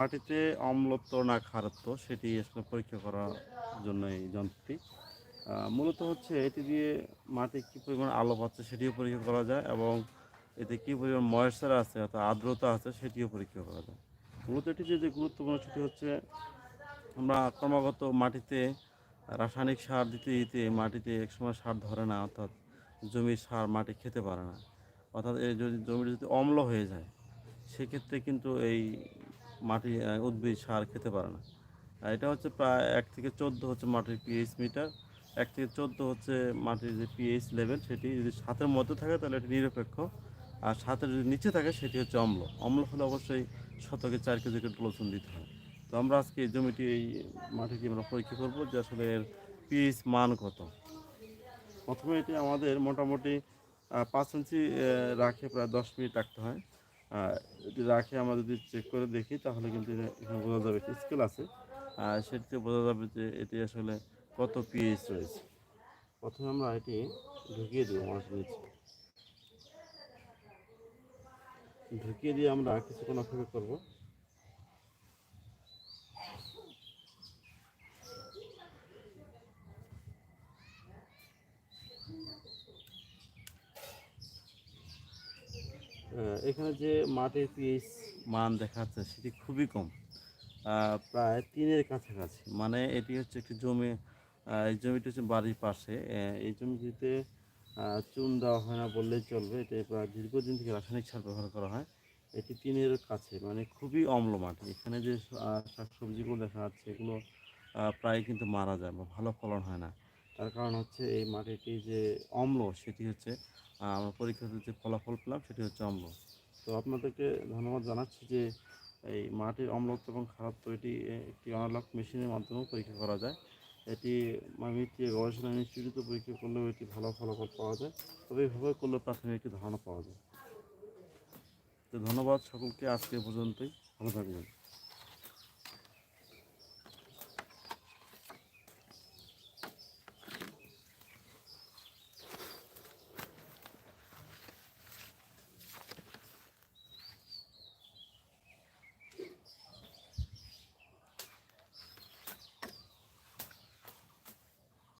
মাটিতে অম্লত্ব না খারত্ব, সেটি আসলে পরীক্ষা করার জন্য এই যন্ত্রটি মূলত হচ্ছে এটি দিয়ে মাটি কী পরিমাণ আলো পাচ্ছে সেটিও পরীক্ষা করা যায় এবং এতে কী পরিমাণ ময়েশ্চার আছে অর্থাৎ আর্দ্রতা আছে সেটিও পরীক্ষা করা যায়। মূলত এটি যে গুরুত্বপূর্ণ সেটি হচ্ছে আমরা ক্রমাগত মাটিতে রাসায়নিক সার দিতে দিতে মাটিতে একসময় সার ধরে না, অর্থাৎ জমির সার মাটি খেতে পারে না। অর্থাৎ এই যদি জমিটা যদি অম্ল হয়ে যায়, সেক্ষেত্রে কিন্তু এই মাটি উদ্ভিদ, সার খেতে পারে না। আর এটা হচ্ছে প্রায় এক থেকে চোদ্দ হচ্ছে মাটির পিএইচ মিটার এক থেকে চোদ্দ হচ্ছে মাটির যে পিএইচ লেভেল সেটি যদি সাতের মধ্যে থাকে তাহলে এটি নিরপেক্ষ। আর সাতের যদি নিচে থাকে সেটি হচ্ছে অম্ল। অম্ল হলে অবশ্যই শতকে চার কেজি করে দিতে হয়। তো আমরা আজকে এই জমিটি, এই মাটিটি আমরা পরীক্ষা করব যে আসলে এর পিএইচ মান কত। প্রথমে এটি আমাদের মোটামুটি পাঁচ ইঞ্চি রাখে প্রায় দশ মিনিট রাখতে হয়। রাখে, আমরা যদি চেক করে দেখি, তাহলে কিন্তু এখানে বোঝা যাবে স্কেল আছে। আর সেটিতে বোঝা যাবে যে এটি আসলে কত পিএইচ রয়েছে। প্রথমে আমরা এটি ঢুকিয়ে দেবো মাছ নিচে। ঢুকিয়ে দিয়ে আমরা কিছুক্ষণ অপেক্ষা করব। এখানে যে মাটির পিএইচ মান দেখাচ্ছে সেটি খুবই কম। প্রায় তিনের কাছাকাছি। মানে এটি হচ্ছে একটি জমি এই জমিটি হচ্ছে বাড়ির পাশে। এই জমিটিতে চুন দেওয়া হয় না বললেই চলবে। এতে প্রায় দীর্ঘদিন থেকে রাসায়নিক সার ব্যবহার করা হয়। এটি তিনের কাছে মানে খুবই অম্ল মাটি। এখানে যে শাকসবজিগুলো দেখা যাচ্ছে এগুলো প্রায় কিন্তু মারা যায় বা ভালো ফলন হয় না। তার কারণ হচ্ছে এই মাটিটি যে অম্ল, সেটি হচ্ছে আমরা পরীক্ষাতে যে ফলাফল পেলাম, সেটি হচ্ছে অম্ল। তো আপনাদেরকে ধন্যবাদ জানাচ্ছি যে এই মাটির অম্লত্ব এবং খারাপত্ব এটি একটি অনালক মেশিনের মাধ্যমেও পরীক্ষা করা যায়। এটি মামিটি গবেষণা ইনস্টিটিউটে পরীক্ষা করলেও এটি ভালো ফলাফল পাওয়া যায়। তবে এইভাবে করলে প্রাথমিক একটি ধারণা পাওয়া যায়। তো ধন্যবাদ সকলকে, আজকে পর্যন্তই। ভালো থাকবেন।